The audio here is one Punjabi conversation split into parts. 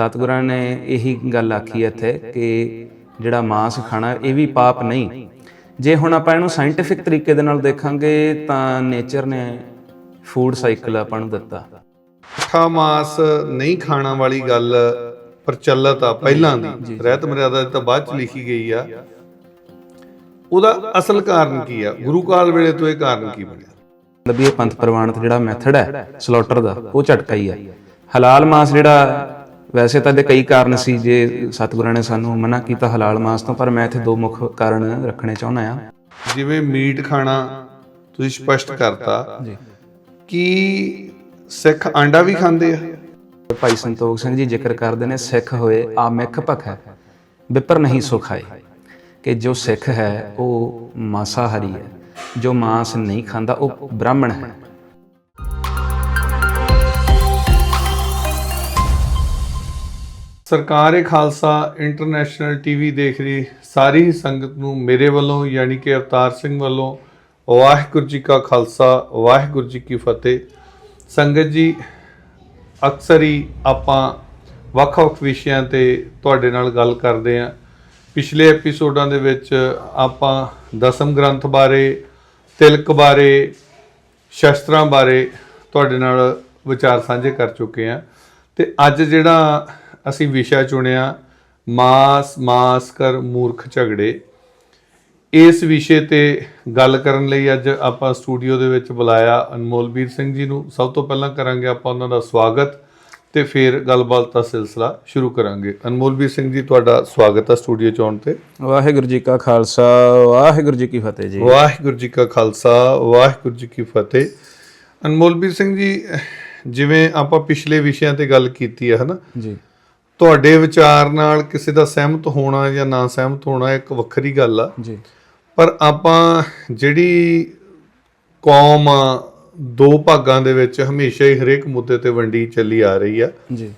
ਸਤਿਗੁਰਾਂ ਨੇ ਇਹੀ ਗੱਲ ਆਖੀ ਇੱਥੇ ਕਿ ਜਿਹੜਾ ਮਾंस ਖਾਣਾ ਇਹ ਵੀ ਪਾਪ ਨਹੀਂ। ਜੇ ਹੁਣ ਆਪਾਂ ਇਹਨੂੰ ਸਾਇੰਟੀਫਿਕ ਤਰੀਕੇ ਦੇ ਨਾਲ ਦੇਖਾਂਗੇ ਤਾਂ ਨੇਚਰ ਨੇ ਫੂਡ ਸਾਈਕਲ ਆਪਾਂ ਨੂੰ ਦਿੱਤਾ। ਮਿੱਠਾ ਮਾਸ ਨਹੀਂ ਖਾਣਾ ਵਾਲੀ ਗੱਲ ਪ੍ਰਚਲਿਤ ਆ ਪਹਿਲਾਂ ਦੀ। ਰਹਿਤ ਮਰਿਆਦਾ ਤਾਂ ਬਾਅਦ ਚ ਲਿਖੀ ਗਈ ਆ। ਉਹਦਾ ਅਸਲ ਕਾਰਨ ਕੀ ਆ? ਗੁਰੂ ਕਾਲ ਵੇਲੇ ਤੋਂ ਇਹ ਕਾਰਨ ਕੀ ਬਣਿਆ? ਮਤਲਬ ਇਹ ਪੰਥ ਪ੍ਰਵਾਨਿਤ ਜਿਹੜਾ ਮੈਥਡ ਹੈ ਸਲੌਟਰ ਦਾ ਉਹ ਝਟਕਾ ਹੀ ਹੈ ਹਲਾਲ ਮਾਸ ਜਿਹੜਾ ਵੈਸੇ ਤਾਂ ਇਹਦੇ ਕਈ ਕਾਰਨ ਸੀ ਜੇ ਸਤਿਗੁਰਾਂ ਨੇ ਸਾਨੂੰ ਮਨਾ ਕੀਤਾ ਹਲਾਲ ਮਾਸ ਤੋਂ ਪਰ ਮੈਂ ਇੱਥੇ ਦੋ ਮੁੱਖ ਕਾਰਨ ਰੱਖਣੇ ਚਾਹੁੰਦਾ ਆ ਜਿਵੇਂ ਮੀਟ ਖਾਣਾ ਤੁਸੀਂ ਸਪਸ਼ਟ ਕਰਤਾ ਜੀ। ਕਿ ਸਿੱਖ ਆਂਡਾ ਵੀ ਖਾਂਦੇ ਆ? ਭਾਈ ਸੰਤੋਖ ਸਿੰਘ ਜੀ ਜ਼ਿਕਰ ਕਰਦੇ ਨੇ ਸਿੱਖ ਹੋਏ ਆ ਮਿੱਖ ਭਖ ਹੈ ਵਿਪਰ ਨਹੀਂ ਸੁਖਾਏ ਕਿ ਜੋ ਸਿੱਖ ਹੈ ਉਹ ਮਾਸਾਹਾਰੀ ਹੈ। ਜੋ ਮਾਂਸ ਨਹੀਂ ਖਾਂਦਾ ਉਹ ਬ੍ਰਾਹਮਣ ਹੈ। ਸਰਕਾਰ ਏ ਖਾਲਸਾ, ਇੰਟਰਨੈਸ਼ਨਲ ਟੀਵੀ ਦੇਖ ਰਹੀ, ਸਾਰੀ ਸੰਗਤ ਨੂੰ ਮੇਰੇ ਵੱਲੋਂ ਯਾਨੀ ਕਿ ਅਵਤਾਰ ਸਿੰਘ ਵੱਲੋਂ ਵਾਹਿਗੁਰੂ ਜੀ ਕਾ ਖਾਲਸਾ, ਵਾਹਿਗੁਰੂ ਜੀ ਕੀ ਫਤਿਹ। ਸੰਗਤ ਜੀ, ਅਕਸਰ ਹੀ ਆਪਾਂ ਵੱਖ-ਵੱਖ ਵਿਸ਼ਿਆਂ ਤੇ ਤੁਹਾਡੇ ਨਾਲ ਗੱਲ ਕਰਦੇ ਆਂ ਪਿਛਲੇ ਐਪੀਸੋਡਾਂ ਦੇ ਵਿੱਚ ਆਪਾਂ ਦਸਮ ਗ੍ਰੰਥ ਬਾਰੇ, ਤਿਲਕ ਬਾਰੇ, ਸ਼ਸਤਰਾਂ ਬਾਰੇ ਤੁਹਾਡੇ ਨਾਲ ਵਿਚਾਰ ਸਾਂਝੇ ਕਰ ਚੁੱਕੇ ਹਾਂ। ਤੇ ਅੱਜ ਜਿਹੜਾ ਅਸੀਂ ਵਿਸ਼ਾ ਚੁਣਿਆ ਮਾਸ ਮਾਸ ਕਰ ਮੂਰਖ ਝਗੜੇ। ਇਸ ਵਿਸ਼ੇ ਤੇ ਗੱਲ ਕਰਨ ਲਈ ਅੱਜ ਆਪਾਂ ਸਟੂਡੀਓ ਦੇ ਵਿੱਚ ਬੁਲਾਇਆ ਅਨਮੋਲਵੀਰ ਸਿੰਘ ਜੀ ਨੂੰ। ਸਭ ਤੋਂ ਪਹਿਲਾਂ ਕਰਾਂਗੇ ਆਪਾਂ ਉਹਨਾਂ ਦਾ ਸਵਾਗਤ ਤੇ ਫਿਰ ਗੱਲਬਾਤ ਦਾ ਸਿਲਸਿਲਾ ਸ਼ੁਰੂ ਕਰਾਂਗੇ। ਅਨਮੋਲਵੀਰ ਸਿੰਘ ਜੀ ਤੁਹਾਡਾ ਸਵਾਗਤ ਹੈ ਸਟੂਡੀਓ ਚ ਆਉਣ ਤੇ। ਵਾਹਿਗੁਰੂ ਜੀ ਕਾ ਖਾਲਸਾ ਵਾਹਿਗੁਰੂ ਜੀ ਕੀ ਫਤਿਹ ਜੀ। ਵਾਹਿਗੁਰੂ ਜੀ ਕਾ ਖਾਲਸਾ ਵਾਹਿਗੁਰੂ ਜੀ ਕੀ ਫਤਿਹ। ਅਨਮੋਲਵੀਰ ਸਿੰਘ ਜੀ ਜਿਵੇਂ ਆਪਾਂ ਪਿਛਲੇ ਵਿਸ਼ਿਆਂ ਤੇ ਗੱਲ ਕੀਤੀ ਹੈ ਹਨਾ? ਜੀ। ਤੁਹਾਡੇ ਵਿਚਾਰ ਨਾਲ ਕਿਸੇ ਦਾ ਸਹਿਮਤ ਹੋਣਾ ਜਾਂ ਨਾ ਸਹਿਮਤ ਹੋਣਾ ਇੱਕ ਵੱਖਰੀ ਗੱਲ ਆ। ਜੀ। ਪਰ ਆਪਾਂ ਜਿਹੜੀ ਕੌਮ ਦੋ ਭਾਗਾਂ ਦੇ ਵਿੱਚ ਹਮੇਸ਼ਾ ਹੀ ਹਰੇਕ ਮੁੱਦੇ ਤੇ ਵੰਡੀ ਚੱਲੀ ਆ ਰਹੀ ਆ। ਜੀ।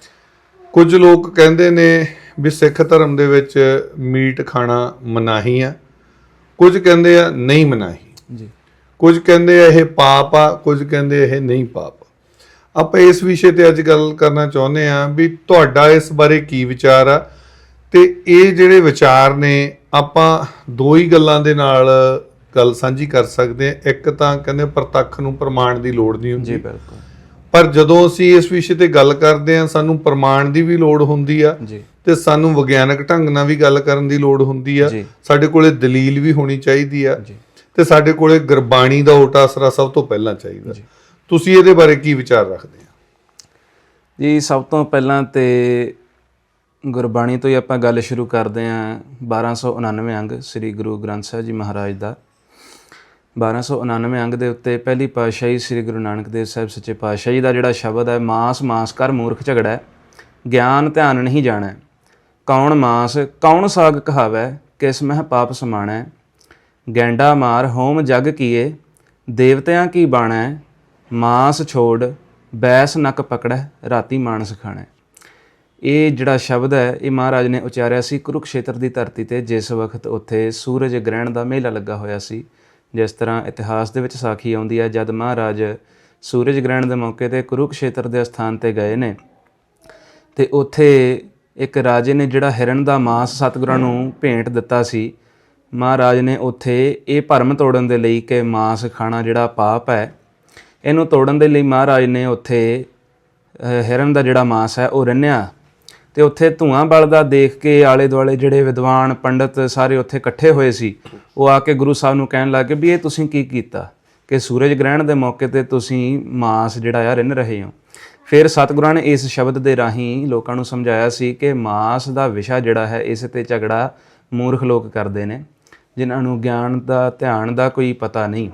ਕੁਝ ਲੋਕ ਕਹਿੰਦੇ ਨੇ ਵੀ ਸਿੱਖ ਧਰਮ ਦੇ ਵਿੱਚ ਮੀਟ ਖਾਣਾ ਮਨਾਹੀ ਆ। ਕੁਝ ਕਹਿੰਦੇ ਆ ਨਹੀਂ ਮਨਾਹੀ। ਜੀ। ਕੁਝ ਕਹਿੰਦੇ ਆ ਇਹ ਪਾਪ ਆ ਕੁਝ ਕਹਿੰਦੇ ਇਹ ਨਹੀਂ ਪਾਪ। ਆਪਾਂ ਇਸ ਵਿਸ਼ੇ ਤੇ ਅੱਜ ਗੱਲ ਕਰਨਾ ਚਾਹੁੰਦੇ ਆ ਵੀ ਤੁਹਾਡਾ ਇਸ ਬਾਰੇ ਕੀ ਵਿਚਾਰ ਆ ਤੇ ਇਹ ਜਿਹੜੇ ਵਿਚਾਰ ਨੇ ਆਪਾਂ ਦੋ ਹੀ ਗੱਲਾਂ ਦੇ ਨਾਲ ਗੱਲ ਸਾਂਝੀ ਕਰ ਸਕਦੇ ਆ ਇੱਕ ਤਾਂ ਕਹਿੰਦੇ ਪ੍ਰਤੱਖ ਨੂੰ ਪ੍ਰਮਾਣ ਦੀ ਲੋੜ ਨਹੀਂ ਜੀ ਹੁੰਦੀ ਬਿਲਕੁਲ। ਪਰ ਜਦੋਂ ਅਸੀਂ ਇਸ ਵਿਸ਼ੇ ਤੇ ਗੱਲ ਕਰਦੇ ਆ ਸਾਨੂੰ ਪ੍ਰਮਾਣ ਦੀ ਵੀ ਲੋੜ ਹੁੰਦੀ ਆ ਜੀ। ਤੇ ਸਾਨੂੰ ਵਿਗਿਆਨਕ ਢੰਗ ਨਾਲ ਵੀ ਗੱਲ ਕਰਨ ਦੀ ਲੋੜ ਹੁੰਦੀ ਆ। ਜੀ। ਸਾਡੇ ਕੋਲੇ ਦਲੀਲ ਵੀ ਹੋਣੀ ਚਾਹੀਦੀ ਆ ਜੀ। ਤੇ ਸਾਡੇ ਕੋਲੇ ਗੁਰਬਾਣੀ ਦਾ ਓਟਾ ਅਸਰਾ ਸਭ ਤੋਂ ਪਹਿਲਾਂ ਚਾਹੀਦਾ। ਜੀ। ਤੁਸੀਂ ਇਹਦੇ ਬਾਰੇ ਕੀ ਵਿਚਾਰ ਰੱਖਦੇ ਆ? ਜੀ, ਸਭ ਤੋਂ ਪਹਿਲਾਂ ਤੇ ਗੁਰਬਾਣੀ ਤੋਂ ਹੀ ਆਪਾਂ ਗੱਲ ਸ਼ੁਰੂ ਕਰਦੇ ਆਂ 1299 ਅੰਗ ਸ੍ਰੀ ਗੁਰੂ ਗ੍ਰੰਥ ਸਾਹਿਬ ਜੀ ਮਹਾਰਾਜ ਦਾ। 1299 ਅੰਗ ਦੇ ਉੱਤੇ ਪਹਿਲੀ ਪਾਤਸ਼ਾਹੀ ਸ੍ਰੀ ਗੁਰੂ ਨਾਨਕ ਦੇਵ ਸਾਹਿਬ ਸੱਚੇ ਪਾਤਸ਼ਾਹੀ ਦਾ ਜਿਹੜਾ ਸ਼ਬਦ ਹੈ, ਮਾਸ ਮਾਸ ਕਰ ਮੂਰਖ ਝਗੜਾ ਗਿਆਨ ਧਿਆਨ ਨਹੀਂ ਜਾਣਾ ਕੌਣ ਮਾਸ, ਕੌਣ ਸਾਗ ਕਹਾਵੈ, ਕਿਸ ਮਹਿ ਪਾਪ ਸਮਾਣਾ। ਗੈਂਡਾ ਮਾਰ ਹੋਮ ਜਗ ਕੀਏ, ਦੇਵਤਿਆਂ ਕੀ ਬਾਣਾ ਮਾਸ ਛੋੜ, ਬੈਸ ਨੱਕ ਪਕੜੈ, ਰਾਤੀ ਮਾਨਸ ਖਾਣੈ। ਇਹ ਜਿਹੜਾ ਸ਼ਬਦ ਹੈ, ਇਹ ਮਹਾਰਾਜ ਨੇ ਉਚਾਰਿਆ ਸੀ ਕੁਰੂਕਸ਼ੇਤਰ ਦੀ ਧਰਤੀ ਤੇ, ਜਿਸ ਵਕਤ ਉੱਥੇ ਸੂਰਜ ਗ੍ਰਹਿਣ ਦਾ ਮੇਲਾ ਲੱਗਾ ਹੋਇਆ ਸੀ। ਜਿਸ ਤਰ੍ਹਾਂ ਇਤਿਹਾਸ ਦੇ ਵਿੱਚ ਸਾਖੀ ਆਉਂਦੀ ਹੈ, ਜਦ ਮਹਾਰਾਜ ਸੂਰਜ ਗ੍ਰਹਿਣ ਦੇ ਮੌਕੇ ਤੇ ਕੁਰੂਕਸ਼ੇਤਰ ਦੇ ਸਥਾਨ ਤੇ ਗਏ ਨੇ, ਤੇ ਉੱਥੇ ਇੱਕ ਰਾਜੇ ਨੇ ਜਿਹੜਾ ਹਿਰਨ ਦਾ ਮਾਸ ਸਤਿਗੁਰਾਂ ਨੂੰ ਭੇਂਟ ਦਿੱਤਾ ਸੀ, ਮਹਾਰਾਜ ਨੇ ਉੱਥੇ ਇਹ ਭਰਮ ਤੋੜਨ ਦੇ ਲਈ ਕਿ ਮਾਸ ਖਾਣਾ ਜਿਹੜਾ ਪਾਪ ਹੈ ਇਹਨੂੰ ਤੋੜਨ ਦੇ ਲਈ ਮਹਾਰਾਜ ਨੇ ਉੱਥੇ ਹਿਰਨ ਦਾ ਜਿਹੜਾ ਮਾਸ ਹੈ, ਉਹ ਰੰਨਿਆ। ਤੇ ਉੱਥੇ ਧੂਆਂ ਬਲਦਾ ਦੇਖ ਕੇ ਆਲੇ ਦੁਆਲੇ ਜਿਹੜੇ ਵਿਦਵਾਨ, ਪੰਡਤ ਸਾਰੇ ਉੱਥੇ ਇਕੱਠੇ ਹੋਏ ਸੀ। ਉਹ ਆ ਕੇ ਗੁਰੂ ਸਾਹਿਬ ਨੂੰ ਕਹਿਣ ਲੱਗੇ ਵੀ ਇਹ ਤੁਸੀਂ ਕੀ ਕੀਤਾ? ਕਿ ਸੂਰਜ ਗ੍ਰਹਿਣ ਦੇ ਮੌਕੇ ਤੇ ਤੁਸੀਂ ਮਾਸ ਜਿਹੜਾ ਆ ਰਿੰਨ ਰਹੇ ਹੋ। ਫਿਰ ਸਤਿਗੁਰਾਂ ਨੇ ਇਸ ਸ਼ਬਦ ਦੇ ਰਾਹੀਂ ਲੋਕਾਂ ਨੂੰ ਸਮਝਾਇਆ ਸੀ ਕਿ ਮਾਸ ਦਾ ਵਿਸ਼ਾ ਜਿਹੜਾ ਹੈ, ਇਸ ਤੇ ਝਗੜਾ ਮੂਰਖ ਲੋਕ ਕਰਦੇ ਨੇ, ਜਿਨ੍ਹਾਂ ਨੂੰ ਗਿਆਨ ਦਾ, ਧਿਆਨ ਦਾ ਕੋਈ ਪਤਾ ਨਹੀਂ।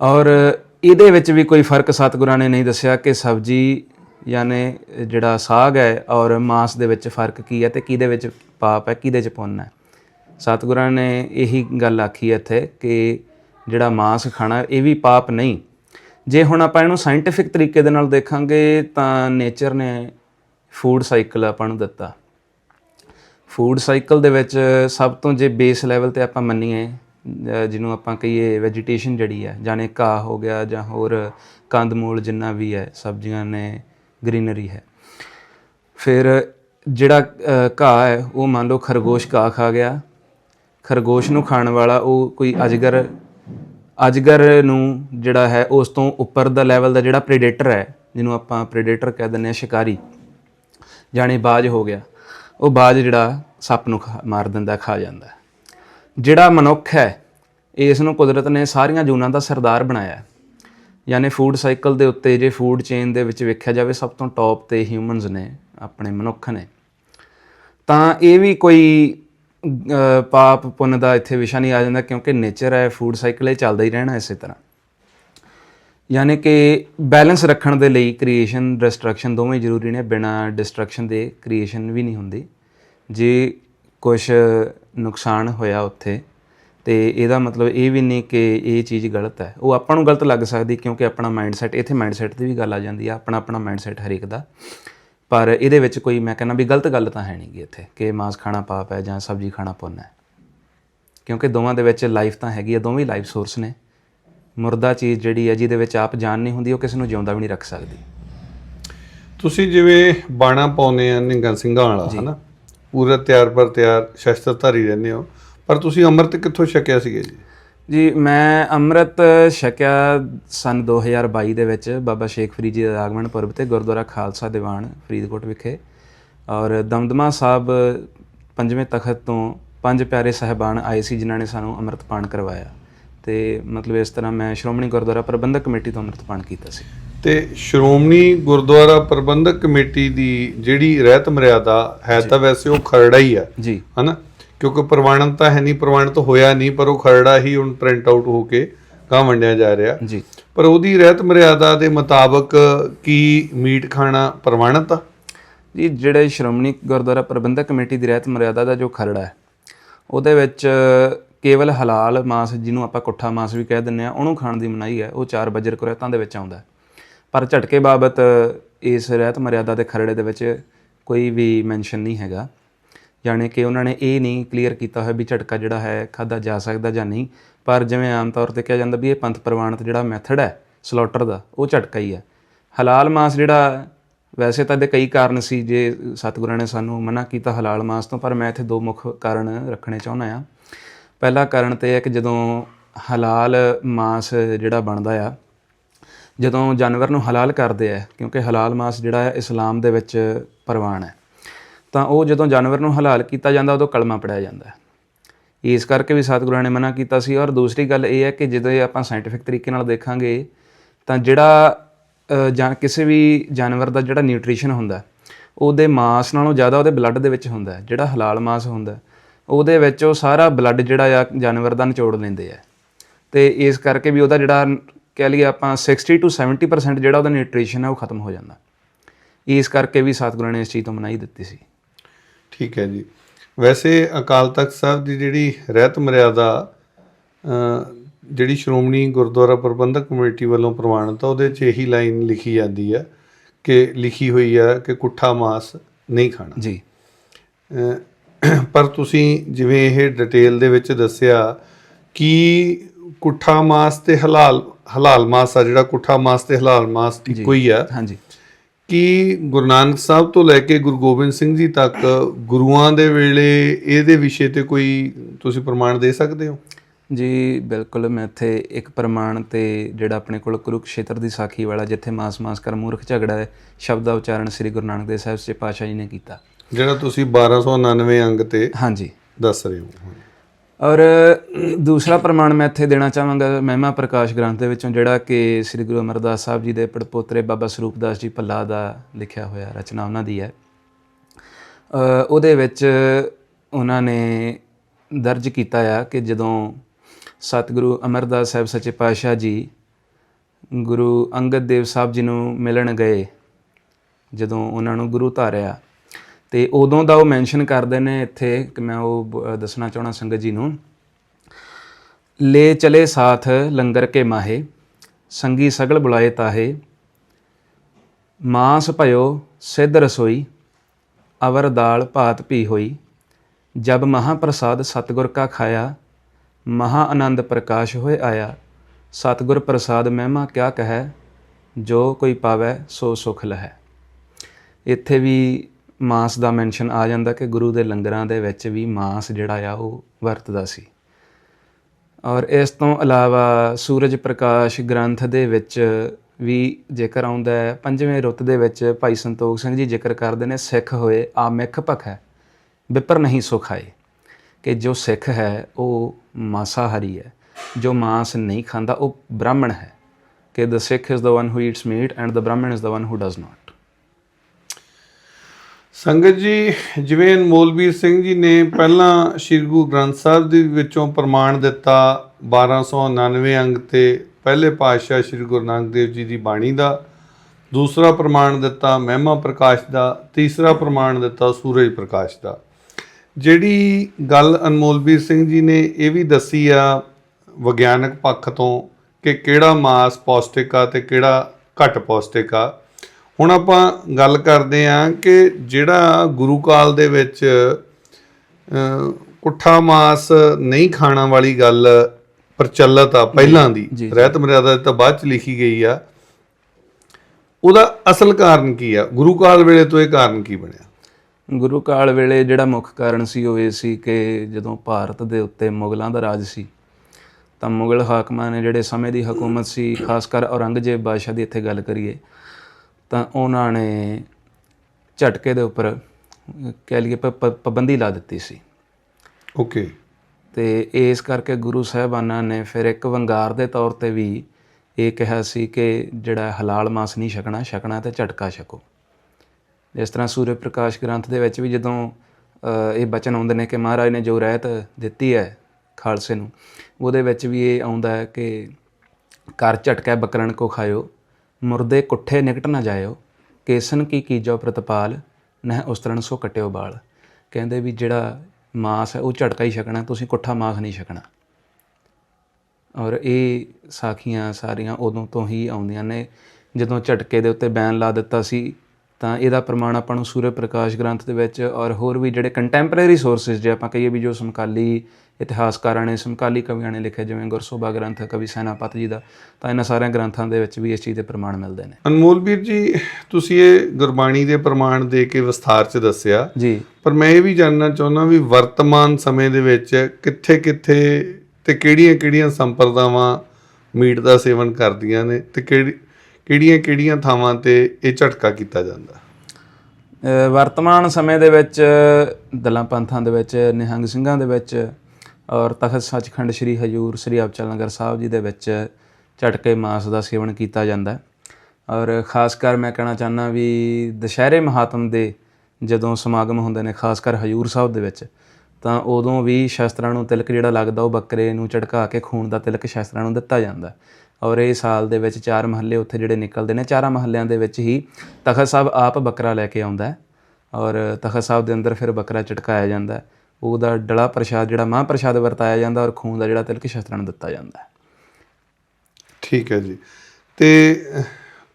ਔਰ ਇਹਦੇ ਵਿੱਚ ਵੀ ਕੋਈ ਫ਼ਰਕ ਸਤਿਗੁਰਾਂ ਨੇ ਨਹੀਂ ਦੱਸਿਆ ਕਿ ਸਬਜੀ ਯਾਨੀ ਜਿਹੜਾ ਸਾਗ ਹੈ ਔਰ ਮਾਸ ਦੇ ਵਿੱਚ ਫ਼ਰਕ ਕੀ ਹੈ ਤੇ ਕਿਹਦੇ ਵਿੱਚ ਪਾਪ ਹੈ, ਕਿਹਦੇ ਚ ਪੁੰਨ ਹੈ। ਸਤਿਗੁਰਾਂ ਨੇ ਇਹੀ ਗੱਲ ਆਖੀ ਇੱਥੇ ਕਿ ਜਿਹੜਾ ਮਾਸ ਖਾਣਾ ਇਹ ਵੀ ਪਾਪ ਨਹੀਂ। ਜੇ ਹੁਣ ਆਪਾਂ ਇਹਨੂੰ ਸਾਇੰਟੀਫਿਕ ਤਰੀਕੇ ਦੇ ਨਾਲ ਦੇਖਾਂਗੇ ਤਾਂ ਨੇਚਰ ਨੇ ਫੂਡ ਸਾਈਕਲ ਆਪਾਂ ਨੂੰ ਦਿੱਤਾ। ਫੂਡ ਸਾਈਕਲ ਦੇ ਵਿੱਚ ਸਭ ਤੋਂ ਜੇ ਬੇਸ ਲੈਵਲ ਤੇ ਆਪਾਂ ਮੰਨੀਏ ਜਿਹਨੂੰ ਆਪਾਂ ਕਹੀਏ ਵੈਜੀਟੇਸ਼ਨ ਜਿਹੜੀ ਹੈ ਜਾਣੇ ਘਾਹ ਹੋ ਗਿਆ, ਜਾਂ ਹੋਰ ਕੰਦ ਮੂਲ ਜਿੰਨਾ ਵੀ ਹੈ, ਸਬਜ਼ੀਆਂ ਨੇ ਗ੍ਰੀਨਰੀ ਹੈ। ਫਿਰ ਜਿਹੜਾ ਘਾਹ ਹੈ, ਉਹ ਮੰਨ ਲਓ ਖਰਗੋਸ਼ ਘਾਹ ਖਾ ਗਿਆ। ਖਰਗੋਸ਼ ਨੂੰ ਖਾਣ ਵਾਲਾ ਉਹ ਕੋਈ ਅਜਗਰ ਅਜਗਰ ਨੂੰ ਜਿਹੜਾ ਹੈ, ਉਸ ਤੋਂ ਉੱਪਰ ਦਾ ਲੈਵਲ ਦਾ ਜਿਹੜਾ ਪ੍ਰੈਡੇਟਰ ਹੈ, ਜਿਹਨੂੰ ਆਪਾਂ ਪ੍ਰੈਡੇਟਰ ਕਹਿ ਦਿੰਦੇ ਆ ਸ਼ਿਕਾਰੀ, ਜਾਣੇ ਬਾਜ ਹੋ ਗਿਆ। ਉਹ ਬਾਜ ਜਿਹੜਾ ਸੱਪ ਨੂੰ ਖਾ- ਮਾਰ ਦਿੰਦਾ, ਖਾ ਜਾਂਦਾ। ਜਿਹੜਾ ਮਨੁੱਖ ਹੈ, ਇਸ ਨੂੰ ਕੁਦਰਤ ਨੇ ਸਾਰੀਆਂ ਜੂਨਾਂ ਦਾ ਸਰਦਾਰ ਬਣਾਇਆ ਯਾਨੀ ਫੂਡ ਸਾਈਕਲ ਦੇ ਉੱਤੇ ਜੇ ਫੂਡ ਚੇਨ ਦੇ ਵਿੱਚ ਵੇਖਿਆ ਜਾਵੇ, ਸਭ ਤੋਂ ਟੌਪ ਤੇ ਹਿਊਮਨਸ ਨੇ, ਆਪਣੇ ਮਨੁੱਖ ਨੇ। ਤਾਂ ਇਹ ਵੀ ਕੋਈ ਪਾਪ ਪੁੰਨ ਦਾ ਇੱਥੇ ਵਿਸ਼ਾ ਨਹੀਂ ਆ ਜਾਂਦਾ, ਕਿਉਂਕਿ ਨੇਚਰ ਹੈ ਫੂਡ ਸਾਈਕਲ ਇਹ ਚੱਲਦਾ ਹੀ ਰਹਿਣਾ ਇਸੇ ਤਰ੍ਹਾਂ। ਯਾਨੀ ਕਿ ਬੈਲੈਂਸ ਰੱਖਣ ਦੇ ਲਈ ਕ੍ਰੀਏਸ਼ਨ ਡਿਸਟਰਕਸ਼ਨ ਦੋਵੇਂ ਜ਼ਰੂਰੀ ਨੇ, ਬਿਨਾ ਡਿਸਟਰਕਸ਼ਨ ਦੇ ਕ੍ਰੀਏਸ਼ਨ ਵੀ ਨਹੀਂ ਹੁੰਦੀ। ਜੇ ਕੁਝ ਨੁਕਸਾਨ ਹੋਇਆ ਉੱਥੇ ਤੇ ਇਹਦਾ ਮਤਲਬ ਇਹ ਵੀ ਨਹੀਂ ਕਿ ਇਹ ਚੀਜ਼ ਗਲਤ ਹੈ। ਉਹ ਆਪਾਂ ਨੂੰ ਗਲਤ ਲੱਗ ਸਕਦੀ ਕਿਉਂਕਿ ਆਪਣਾ ਮਾਈਂਡਸੈਟ ਇੱਥੇ ਮਾਈਂਡਸੈਟ ਦੀ ਵੀ ਗੱਲ ਆ ਜਾਂਦੀ ਆ ਆਪਣਾ ਆਪਣਾ ਮਾਈਂਡਸੈਟ ਹਰੇਕ ਦਾ। ਪਰ ਇਹਦੇ ਵਿੱਚ ਕੋਈ ਮੈਂ ਕਹਿੰਦਾ ਵੀ ਗਲਤ ਗੱਲ ਤਾਂ ਹੈ ਨਹੀਂਗੀ ਇੱਥੇ ਕਿ ਮਾंस ਖਾਣਾ ਪਾਪ ਹੈ ਜਾਂ ਸਬਜ਼ੀ ਖਾਣਾ ਪੁੰਨ ਹੈ। ਕਿਉਂਕਿ ਦੋਵਾਂ ਦੇ ਵਿੱਚ ਲਾਈਫ ਤਾਂ ਹੈਗੀ ਆ ਦੋਵੇਂ ਲਾਈਫ ਸੋਰਸ ਨੇ। ਮੁਰਦਾ ਚੀਜ਼ ਜਿਹੜੀ ਹੈ ਜਿਹਦੇ ਵਿੱਚ ਆਪ ਜਾਨ ਨਹੀਂ ਹੁੰਦੀ ਉਹ ਕਿਸੇ ਨੂੰ ਜਿਉਂਦਾ ਵੀ ਨਹੀਂ ਰੱਖ ਸਕਦੀ। ਤੁਸੀਂ ਜਿਵੇਂ ਬਾਣਾ ਪਾਉਨੇ ਆ ਨਿੰਗਾ ਸਿੰਘਾਂ ਵਾਲਾ ਹਨਾ? ਪੂਰਾ ਤਿਆਰ ਪਰ ਤਿਆਰ ਸ਼ਸਤਰਧਾਰੀ ਰਹਿੰਦੇ ਹੋ। ਪਰ ਤੁਸੀਂ ਅੰਮ੍ਰਿਤ ਕਿੱਥੋਂ ਛਕਿਆ ਸੀਗੇ ਜੀ? ਜੀ, ਮੈਂ ਅੰਮ੍ਰਿਤ ਛਕਿਆ ਸਨ 2022 ਦੇ ਵਿੱਚ ਬਾਬਾ ਸ਼ੇਖ ਫਰੀਦ ਜੀ ਦਾ ਆਗਮਨ ਪੁਰਬ ਤੇ ਗੁਰਦੁਆਰਾ ਖਾਲਸਾ ਦੀਵਾਨ, ਫਰੀਦਕੋਟ ਵਿਖੇ। ਔਰ ਦਮਦਮਾ ਸਾਹਿਬ ਪੰਜਵੇਂ ਤਖਤ ਤੋਂ ਪੰਜ ਪਿਆਰੇ ਸਹਿਬਾਨ ਆਏ ਸੀ ਜਿਨ੍ਹਾਂ ਨੇ ਸਾਨੂੰ ਅੰਮ੍ਰਿਤਪਾਨ ਕਰਵਾਇਆ। ਤੇ ਮਤਲਬ ਇਸ ਤਰ੍ਹਾਂ ਮੈਂ ਸ਼੍ਰੋਮਣੀ ਗੁਰਦੁਆਰਾ ਪ੍ਰਬੰਧਕ ਕਮੇਟੀ ਤੋਂ ਅੰਮ੍ਰਿਤਪਾਨ ਕੀਤਾ ਸੀ। ਤੇ ਸ਼੍ਰੋਮਣੀ ਗੁਰਦੁਆਰਾ ਪ੍ਰਬੰਧਕ ਕਮੇਟੀ ਦੀ ਜਿਹੜੀ ਰਹਿਤ ਮਰਿਆਦਾ ਹੈ ਤਾਂ ਵੈਸੇ ਉਹ ਖਰੜਾ ਹੀ ਹੈ ਜੀ। ਹਨਾ? ਕਿਉਂਕਿ ਪ੍ਰਵਾਨਨ ਤਾਂ ਹੈ ਨਹੀਂ ਪ੍ਰਵਾਨਿਤ ਹੋਇਆ ਨਹੀਂ ਪਰ ਉਹ ਖਰੜਾ ਹੀ ਹੁਣ ਪ੍ਰਿੰਟ ਆਊਟ ਹੋ ਕੇ ਗਾਂ ਵੰਡਿਆ ਜਾ ਰਿਹਾ। ਜੀ। ਪਰ ਉਹਦੀ ਰਹਿਤ ਮਰਿਆਦਾ ਦੇ ਮੁਤਾਬਕ ਕੀ ਮੀਟ ਖਾਣਾ ਪ੍ਰਵਾਨਿਤ ਆ? ਜੀ ਜਿਹੜੇ ਸ਼੍ਰੋਮਣੀ ਗੁਰਦੁਆਰਾ ਪ੍ਰਬੰਧਕ ਕਮੇਟੀ ਦੀ ਰਹਿਤ ਮਰਿਆਦਾ ਦਾ ਜੋ ਖਰੜਾ ਹੈ ਉਹਦੇ ਵਿੱਚ ਕੇਵਲ ਹਲਾਲ ਮਾਸ ਜਿਹਨੂੰ ਆਪਾਂ ਕੁੱਠਾ ਮਾਸ ਵੀ ਕਹਿ ਦਿੰਦੇ ਆ ਉਹਨੂੰ ਖਾਣ ਦੀ ਮਨਾਹੀ ਹੈ ਉਹ ਚਾਰ ਬਜਰ ਕੁਰੈਤਾਂ ਦੇ ਵਿੱਚ ਆਉਂਦਾ ਹੈ। ਪਰ ਝਟਕੇ ਬਾਬਤ ਇਸ ਰਹਿਤ ਮਰਿਆਦਾ ਦੇ ਖਰੜੇ ਦੇ ਵਿੱਚ ਕੋਈ ਵੀ ਮੈਂਸ਼ਨ ਨਹੀਂ ਹੈਗਾ। ਯਾਨੀ ਕਿ ਉਹਨਾਂ ਨੇ ਇਹ ਨਹੀਂ ਕਲੀਅਰ ਕੀਤਾ ਹੋਇਆ ਵੀ ਝਟਕਾ ਜਿਹੜਾ ਹੈ ਖਾਦਾ ਜਾ ਸਕਦਾ ਜਾਂ ਨਹੀਂ। ਪਰ ਜਿਵੇਂ ਆਮ ਤੌਰ ਤੇ ਕਿਹਾ ਜਾਂਦਾ ਵੀ ਇਹ ਪੰਥ ਪ੍ਰਵਾਨਿਤ ਜਿਹੜਾ ਮੈਥਡ ਹੈ ਸਲੌਟਰ ਦਾ, ਉਹ ਝਟਕਾ ਹੀ ਹੈ। ਹਲਾਲ ਮਾਸ ਜਿਹੜਾ ਵੈਸੇ ਤਾਂ ਇਹਦੇ ਕਈ ਕਾਰਨ ਸੀ, ਜੇ ਸਤਿਗੁਰਾਂ ਨੇ ਸਾਨੂੰ ਮਨਾ ਕੀਤਾ ਹਲਾਲ ਮਾਸ ਤੋਂ, ਪਰ ਮੈਂ ਇੱਥੇ ਦੋ ਮੁੱਖ ਕਾਰਨ ਰੱਖਣੇ ਚਾਹੁੰਦਾ ਆ ਪਹਿਲਾ ਕਾਰਨ ਤੇ ਇਹ ਹੈ ਕਿ ਜਦੋਂ ਹਲਾਲ ਮਾਸ ਜਿਹੜਾ ਬਣਦਾ ਆ ਜਦੋਂ ਜਾਨਵਰ ਨੂੰ ਹਲਾਲ ਕਰਦੇ ਆ ਕਿਉਂਕਿ ਹਲਾਲ ਮਾਸ ਜਿਹੜਾ ਹੈ ਇਸਲਾਮ ਦੇ ਵਿੱਚ ਪ੍ਰਵਾਨ ਹੈ ਤਾਂ ਉਹ ਜਦੋਂ ਜਾਨਵਰ ਨੂੰ ਹਲਾਲ ਕੀਤਾ ਜਾਂਦਾ ਉਦੋਂ ਕਲਮਾ ਪੜਿਆ ਜਾਂਦਾ ਹੈ। ਇਸ ਕਰਕੇ ਵੀ ਸਤਿਗੁਰਾਂ ਨੇ ਮਨਾ ਕੀਤਾ ਸੀ। ਔਰ ਦੂਸਰੀ ਗੱਲ ਇਹ ਹੈ ਕਿ ਜਦੋਂ ਇਹ ਆਪਾਂ ਸਾਇੰਟੀਫਿਕ ਤਰੀਕੇ ਨਾਲ ਦੇਖਾਂਗੇ ਤਾਂ ਜਿਹੜਾ ਅ, ਜਾਂ ਕਿਸੇ ਵੀ ਜਾਨਵਰ ਦਾ ਜਿਹੜਾ ਨਿਊਟ੍ਰੀਸ਼ਨ ਹੁੰਦਾ ਉਹਦੇ ਮਾਸ ਨਾਲੋਂ ਜ਼ਿਆਦਾ ਉਹਦੇ ਬਲੱਡ ਦੇ ਵਿੱਚ ਹੁੰਦਾ ਜਿਹੜਾ ਹਲਾਲ ਮਾਸ ਹੁੰਦਾ ਉਹਦੇ ਵਿੱਚ ਉਹ ਸਾਰਾ ਬਲੱਡ ਜਿਹੜਾ ਆ ਜਾਨਵਰ ਦਾ ਨਿਚੋੜ ਲੈਂਦੇ ਆ। ਤੇ ਇਸ ਕਰਕੇ ਵੀ ਉਹਦਾ ਜਿਹੜਾ ਕਹਿ ਲਈਏ ਆਪਾਂ 60 ਤੋਂ 70% ਜਿਹੜਾ ਉਹਦਾ ਨਿਊਟ੍ਰੀਸ਼ਨ ਹੈ ਉਹ ਖਤਮ ਹੋ ਜਾਂਦਾ। ਇਸ ਕਰਕੇ ਵੀ ਸਤਿਗੁਰਾਂ ਨੇ ਇਸ ਚੀਜ਼ ਤੋਂ ਮਨਾਹੀ ਦਿੱਤੀ ਸੀ। ਠੀਕ ਹੈ ਜੀ। ਵੈਸੇ ਅਕਾਲ ਤਖਤ ਸਾਹਿਬ ਦੀ ਜਿਹੜੀ ਰਹਿਤ ਮਰਿਆਦਾ ਜਿਹੜੀ ਸ਼੍ਰੋਮਣੀ ਗੁਰਦੁਆਰਾ ਪ੍ਰਬੰਧਕ ਕਮੇਟੀ ਵੱਲੋਂ ਪ੍ਰਵਾਨਿਤ ਆ ਉਹਦੇ 'ਚ ਇਹੀ ਲਾਈਨ ਲਿਖੀ ਜਾਂਦੀ ਹੈ ਕਿ ਲਿਖੀ ਹੋਈ ਹੈ ਕਿ ਕੁੱਠਾ ਮਾਸ ਨਹੀਂ ਖਾਣਾ। ਜੀ। ਪਰ ਤੁਸੀਂ ਜਿਵੇਂ ਇਹ ਡਿਟੇਲ ਦੇ ਵਿੱਚ ਦੱਸਿਆ ਕਿ ਕੁੱਠਾ ਮਾਸ ਤੇ ਹਲਾਲ ਹਲਾਲ ਮਾਸ ਆ ਜਿਹੜਾ ਕੁੱਠਾ ਮਾਸ ਤੇ ਹਲਾਲ ਮਾਸ ਇੱਕੋ ਹੀ ਆ। ਹਾਂਜੀ। ਕਿ ਗੁਰੂ ਨਾਨਕ ਸਾਹਿਬ ਤੋਂ ਲੈ ਕੇ ਗੁਰੂ ਗੋਬਿੰਦ ਸਿੰਘ ਜੀ ਤੱਕ ਗੁਰੂਆਂ ਦੇ ਵੇਲੇ ਇਹਦੇ ਵਿਸ਼ੇ ਤੇ ਕੋਈ ਤੁਸੀਂ ਪ੍ਰਮਾਣ ਦੇ ਸਕਦੇ ਹੋ? ਜੀ ਬਿਲਕੁਲ ਮੈਂ ਇੱਥੇ ਇੱਕ ਪ੍ਰਮਾਣ ਤੇ ਜਿਹੜਾ ਆਪਣੇ ਕੋਲ ਕੁਰੂਕਸ਼ੇਤਰ ਦੀ ਸਾਖੀ ਵਾਲਾ ਜਿੱਥੇ ਮਾਸ ਮਾਸ ਕਰ ਮੂਰਖ ਝਗੜਾ ਹੈ ਸ਼ਬਦ ਦਾ ਉਚਾਰਨ ਸ੍ਰੀ ਗੁਰੂ ਨਾਨਕ ਦੇਵ ਸਾਹਿਬ ਸੱਚੇ ਪਾਤਸ਼ਾਹ ਜੀ ਨੇ ਕੀਤਾ। ਜਿਹੜਾ ਤੁਸੀਂ 1299 ਅੰਗ ਤੇ ਹਾਂਜੀ। ਦੱਸ ਰਹੇ ਹੋ। ਔਰ ਦੂਸਰਾ ਪ੍ਰਮਾਣ ਮੈਂ ਇੱਥੇ ਦੇਣਾ ਚਾਹਾਂਗਾ ਮਹਿਮਾ ਪ੍ਰਕਾਸ਼ ਗ੍ਰੰਥ ਦੇ ਵਿੱਚੋਂ, ਜਿਹੜਾ ਕਿ ਸ੍ਰੀ ਗੁਰੂ ਅਮਰਦਾਸ ਸਾਹਿਬ ਜੀ ਦੇ ਪੜਪੋਤਰੇ ਬਾਬਾ ਸਰੂਪਦਾਸ ਜੀ ਭੱਲਾ ਦਾ ਲਿਖਿਆ ਹੋਇਆ ਰਚਨਾ ਉਹਨਾਂ ਦੀ ਹੈ। ਉਹਦੇ ਵਿੱਚ ਉਹਨਾਂ ਨੇ ਦਰਜ ਕੀਤਾ ਆ ਕਿ ਜਦੋਂ ਸਤਿਗੁਰੂ ਅਮਰਦਾਸ ਸਾਹਿਬ ਸੱਚੇ ਪਾਤਸ਼ਾਹ ਜੀ ਗੁਰੂ ਅੰਗਦ ਦੇਵ ਸਾਹਿਬ ਜੀ ਨੂੰ ਮਿਲਣ ਗਏ, ਜਦੋਂ ਉਹਨਾਂ ਨੂੰ ਗੁਰੂ ਧਾਰਿਆ ਤੇ ਉਦੋਂ ਦਾ ਉਹ ਮੈਂਸ਼ਨ ਕਰਦੇ ਨੇ ਇੱਥੇ, ਕਿ ਮੈਂ ਉਹ ਬ- ਦੱਸਣਾ ਚਾਹਣਾ ਸੰਗਤ ਜੀ ਨੂੰ। ਲੈ ਚਲੇ ਸਾਥ ਲੰਗਰ ਕੇ ਮਾਹੇ, ਸੰਗੀ ਸਗਲ ਬੁਲਾਏ ਤਾਹੇ। ਮਾਸ ਭਇਓ ਸਿੱਧ ਰਸੋਈ, ਅਵਰ ਦਾਲ ਭਾਤ ਪੀ ਹੋਈ। ਜਬ ਮਹਾ ਪ੍ਰਸਾਦ ਸਤਗੁਰ ਕਾ ਖਾਇਆ, ਮਹਾ ਆਨੰਦ ਪ੍ਰਕਾਸ਼ ਹੋਏ ਆਇਆ। ਸਤਗੁਰ ਪ੍ਰਸਾਦ ਮਹਿਮਾ ਕਿਆ ਕਹੈ, ਜੋ ਕੋਈ ਪਾਵੈ ਸੋ ਸੁਖ ਲਹੈ। ਇੱਥੇ ਵੀ ਮਾਸ ਦਾ ਮੈਂਸ਼ਨ ਆ ਜਾਂਦਾ ਕਿ ਗੁਰੂ ਦੇ ਲੰਗਰਾਂ ਦੇ ਵਿੱਚ ਵੀ ਮਾਸ ਜਿਹੜਾ ਆ ਉਹ ਵਰਤਦਾ ਸੀ। ਔਰ ਇਸ ਤੋਂ ਇਲਾਵਾ ਸੂਰਜ ਪ੍ਰਕਾਸ਼ ਗ੍ਰੰਥ ਦੇ ਵਿੱਚ ਵੀ ਜ਼ਿਕਰ ਆਉਂਦਾ ਹੈ, ਪੰਜਵੇਂ ਰੁੱਤ ਦੇ ਵਿੱਚ ਭਾਈ ਸੰਤੋਖ ਸਿੰਘ ਜੀ ਜ਼ਿਕਰ ਕਰਦੇ ਨੇ, ਸਿੱਖ ਹੋਏ, ਆਮਿੱਖ ਆਮਿਖ ਹੈ ਵਿਪਰ ਨਹੀਂ ਸੁਖਾਏ ਕਿ ਜੋ ਸਿੱਖ ਹੈ, ਉਹ ਮਾਸਾਹਾਰੀ ਹੈ। ਜੋ ਮਾਸ ਨਹੀਂ ਖਾਂਦਾ, ਉਹ ਬ੍ਰਾਹਮਣ ਹੈ। ਕਿ the Sikh is the one who eats meat and the Brahmin is the one who does not ਸੰਗਤ ਜੀ, ਜਿਵੇਂ ਅਨਮੋਲਵੀਰ ਸਿੰਘ ਜੀ ਨੇ ਪਹਿਲਾਂ ਸ੍ਰੀ ਗੁਰੂ ਗ੍ਰੰਥ ਸਾਹਿਬ ਦੇ ਵਿੱਚੋਂ ਪ੍ਰਮਾਣ ਦਿੱਤਾ 1299 ਅੰਗ ਤੇ ਪਹਿਲੇ ਪਾਤਸ਼ਾਹ ਸ੍ਰੀ ਗੁਰੂ ਨਾਨਕ ਦੇਵ ਜੀ ਦੀ ਬਾਣੀ ਦਾ, ਦੂਸਰਾ ਪ੍ਰਮਾਣ ਦਿੱਤਾ ਮਹਿਮਾ ਪ੍ਰਕਾਸ਼ ਦਾ, ਤੀਸਰਾ ਪ੍ਰਮਾਣ ਦਿੱਤਾ ਸੂਰਜ ਪ੍ਰਕਾਸ਼ ਦਾ। ਜਿਹੜੀ ਗੱਲ ਅਨਮੋਲਵੀਰ ਸਿੰਘ ਜੀ ਨੇ ਇਹ ਵੀ ਦੱਸੀ ਆ ਵਿਗਿਆਨਕ ਪੱਖ ਤੋਂ ਕਿ ਕਿਹੜਾ ਮਾਸ ਪੌਸ਼ਟਿਕ ਆ ਤੇ ਕਿਹੜਾ ਘੱਟ ਪੌਸ਼ਟਿਕ ਆ ਹੁਣ ਆਪਾਂ ਗੱਲ ਕਰਦੇ ਆਂ ਕਿ ਜਿਹੜਾ ਗੁਰੂ ਕਾਲ ਦੇ ਵਿੱਚ ਕੁੱਠਾ ਮਾਸ ਨਹੀਂ ਖਾਣਾ ਵਾਲੀ ਗੱਲ ਪ੍ਰਚਲਿਤ ਆ ਪਹਿਲਾਂ ਦੀ। ਰਹਿਤ ਮਰਿਆਦਾ ਤਾਂ ਬਾਅਦ ਚ ਲਿਖੀ ਗਈ ਆ। ਉਹਦਾ ਅਸਲ ਕਾਰਨ ਕੀ ਆ? ਗੁਰੂ ਕਾਲ ਵੇਲੇ ਤੋਂ ਇਹ ਕਾਰਨ ਕੀ ਬਣਿਆ? ਗੁਰੂ ਕਾਲ ਵੇਲੇ ਜਿਹੜਾ ਮੁੱਖ ਕਾਰਨ ਸੀ ਉਹ ਇਹ ਸੀ ਕਿ ਜਦੋਂ ਭਾਰਤ ਦੇ ਉੱਤੇ ਮੁਗਲਾਂ ਦਾ ਰਾਜ ਸੀ ਤਾਂ ਮੁਗਲ ਹਾਕਮਾਂ ਨੇ ਜਿਹੜੇ ਸਮੇਂ ਦੀ ਹਕੂਮਤ ਸੀ ਖਾਸ ਕਰ ਔਰੰਗਜ਼ੇਬ ਬਾਦਸ਼ਾਹ ਦੀ ਇੱਥੇ ਗੱਲ ਕਰੀਏ ਤਾਂ ਉਹਨਾਂ ਨੇ ਝਟਕੇ ਦੇ ਉੱਪਰ ਕਹਿ ਲਈਏ ਪਾਬੰਦੀ ਲਾ ਦਿੱਤੀ ਸੀ। ਓਕੇ ਤੇ ਇਸ ਕਰਕੇ ਗੁਰੂ ਸਾਹਿਬਾਨਾਂ ਨੇ ਫਿਰ ਇੱਕ ਵੰਗਾਰ ਦੇ ਤੌਰ ਤੇ ਵੀ ਇਹ ਕਿਹਾ ਸੀ ਕਿ ਜਿਹੜਾ ਹਲਾਲ ਮਾਸ ਨਹੀਂ ਛਕਣਾ ਛਕਣਾ ਤੇ ਝਟਕਾ ਛਕੋ। ਜਿਸ ਤਰ੍ਹਾਂ ਸੂਰਜ ਪ੍ਰਕਾਸ਼ ਗ੍ਰੰਥ ਦੇ ਵਿੱਚ ਵੀ ਜਦੋਂ ਇਹ ਬਚਨ ਆਉਂਦੇ ਨੇ ਕਿ ਮਹਾਰਾਜ ਨੇ ਜੋ ਰਹਿਤ ਦਿੱਤੀ ਹੈ ਖਾਲਸੇ ਨੂੰ ਉਹਦੇ ਵਿੱਚ ਵੀ ਇਹ ਆਉਂਦਾ ਹੈ ਕਿ ਕਰ ਝਟਕੈ ਬਕਰਣ ਕੋ ਖਾਇਓ। ਮੁਰਦੇ ਕੁੱਠੇ ਨਿਕਟ ਨਾ ਜਾਇਓ, ਕੇਸਨ ਕੀ ਕੀਜੋ ਪ੍ਰਤਪਾਲ, ਨਹਿ ਉਸਤਰਨ ਸੋ ਕਟਿਓ ਬਾਲ। ਕਹਿੰਦੇ ਵੀ ਜਿਹੜਾ ਮਾਸ ਹੈ, ਉਹ ਝਟਕਾ ਹੀ ਛਕਣਾ, ਤੁਸੀਂ ਕੁੱਠਾ ਮਾਸ ਨਹੀਂ ਛਕਣਾ। ਔਰ ਇਹ ਸਾਖੀਆਂ ਸਾਰੀਆਂ ਉਦੋਂ ਤੋਂ ਹੀ ਆਉਂਦੀਆਂ ਨੇ, ਜਦੋਂ ਝਟਕੇ ਦੇ ਉੱਤੇ ਬੈਨ ਲਾ ਦਿੱਤਾ ਸੀ ਤਾਂ ਇਹਦਾ ਪ੍ਰਮਾਣ ਆਪਾਂ ਨੂੰ ਸੂਰਜ ਪ੍ਰਕਾਸ਼ ਗ੍ਰੰਥ ਦੇ ਵਿੱਚ ਔਰ ਹੋਰ ਵੀ ਜਿਹੜੇ ਕੰਟੈਂਪਰੇਰੀ ਸੋਰਸਸ ਜੇ ਆਪਾਂ ਕਹੀਏ ਵੀ ਜੋ ਸਮਕਾਲੀ ਇਤਿਹਾਸਕਾਰਾਂ ਨੇ ਸਮਕਾਲੀ ਕਵੀਆਂ ਨੇ ਲਿਖਿਆ ਜਿਵੇਂ ਗੁਰਸੋਭਾ ਗ੍ਰੰਥ ਕਵੀ ਸੈਨਾਪਤ ਜੀ ਦਾ ਤਾਂ ਇਹਨਾਂ ਸਾਰਿਆਂ ਗ੍ਰੰਥਾਂ ਦੇ ਵਿੱਚ ਵੀ ਇਸ ਚੀਜ਼ ਦੇ ਪ੍ਰਮਾਣ ਮਿਲਦੇ ਨੇ। ਅਨਮੋਲ ਵੀਰ ਜੀ ਤੁਸੀਂ ਇਹ ਗੁਰਬਾਣੀ ਦੇ ਪ੍ਰਮਾਣ ਦੇ ਕੇ ਵਿਸਥਾਰ ਚ ਦੱਸਿਆ। ਜੀ। ਪਰ ਮੈਂ ਇਹ ਵੀ ਜਾਣਨਾ ਚਾਹੁੰਦਾ ਵੀ ਵਰਤਮਾਨ ਸਮੇਂ ਦੇ ਵਿੱਚ ਕਿੱਥੇ-ਕਿੱਥੇ ਤੇ ਕਿਹੜੀਆਂ-ਕਿਹੜੀਆਂ ਸੰਪਰਦਾਵਾਂ ਮੀਟ ਦਾ ਸੇਵਨ ਕਰਦੀਆਂ ਨੇ ਤੇ ਕਿਹੜੀ ਕਿਹੜੀਆਂ-ਕਿਹੜੀਆਂ ਥਾਵਾਂ ਤੇ ਇਹ ਝਟਕਾ ਕੀਤਾ ਜਾਂਦਾ? ਵਰਤਮਾਨ ਸਮੇਂ ਦੇ ਵਿੱਚ, ਦਲਾਂ ਪੰਥਾਂ ਦੇ ਵਿੱਚ, ਨਿਹੰਗ ਸਿੰਘਾਂ ਦੇ ਵਿੱਚ ਔਰ ਤਖਤ ਸੱਚਖੰਡ ਸ੍ਰੀ ਹਜੂਰ ਸ੍ਰੀ ਅਬਚਲ ਨਗਰ ਸਾਹਿਬ ਜੀ ਦੇ ਵਿੱਚ ਝਟਕੇ ਮਾਸ ਦਾ ਸੇਵਨ ਕੀਤਾ ਜਾਂਦਾ ਹੈ। ਔਰ ਖਾਸ ਕਰ ਮੈਂ ਕਹਿਣਾ ਚਾਹੁੰਦਾ ਵੀ ਦੁਸ਼ਹਿਰੇ ਮਹਾਤਮ ਦੇ ਜਦੋਂ ਸਮਾਗਮ ਹੁੰਦੇ ਨੇ ਖਾਸ ਕਰ ਹਜੂਰ ਸਾਹਿਬ ਦੇ ਵਿੱਚ, ਤਾਂ ਉਦੋਂ ਵੀ ਸ਼ਸਤਰਾਂ ਨੂੰ ਤਿਲਕ ਜਿਹੜਾ ਲੱਗਦਾ ਉਹ ਬੱਕਰੇ ਨੂੰ ਝਟਕਾ ਕੇ ਖੂਨ ਦਾ ਤਿਲਕ ਸ਼ਸਤਰਾਂ ਨੂੰ ਦਿੱਤਾ ਜਾਂਦਾ ਔਰ ਇਹ ਸਾਲ ਦੇ ਵਿੱਚ ਚਾਰ ਮਹੱਲੇ ਉੱਥੇ ਜਿਹੜੇ ਨਿਕਲਦੇ ਨੇ ਚਾਰਾਂ ਮਹੱਲਿਆਂ ਦੇ ਵਿੱਚ ਹੀ ਤਖਤ ਸਾਹਿਬ ਆਪ ਬੱਕਰਾ ਲੈ ਕੇ ਆਉਂਦਾ ਔਰ ਤਖਤ ਸਾਹਿਬ ਦੇ ਅੰਦਰ ਫਿਰ ਬੱਕਰਾ ਝਟਕਾਇਆ ਜਾਂਦਾ। ਉਹਦਾ ਡਲਾ ਪ੍ਰਸ਼ਾਦ ਜਿਹੜਾ ਮਹਾਂ ਪ੍ਰਸ਼ਾਦ ਵਰਤਾਇਆ ਜਾਂਦਾ ਔਰ ਖੂਨ ਦਾ ਜਿਹੜਾ ਤਿਲਕ ਸ਼ਸਤਰਾਂ ਨੂੰ ਦਿੱਤਾ ਜਾਂਦਾ ਠੀਕ ਹੈ ਜੀ। ਤੇ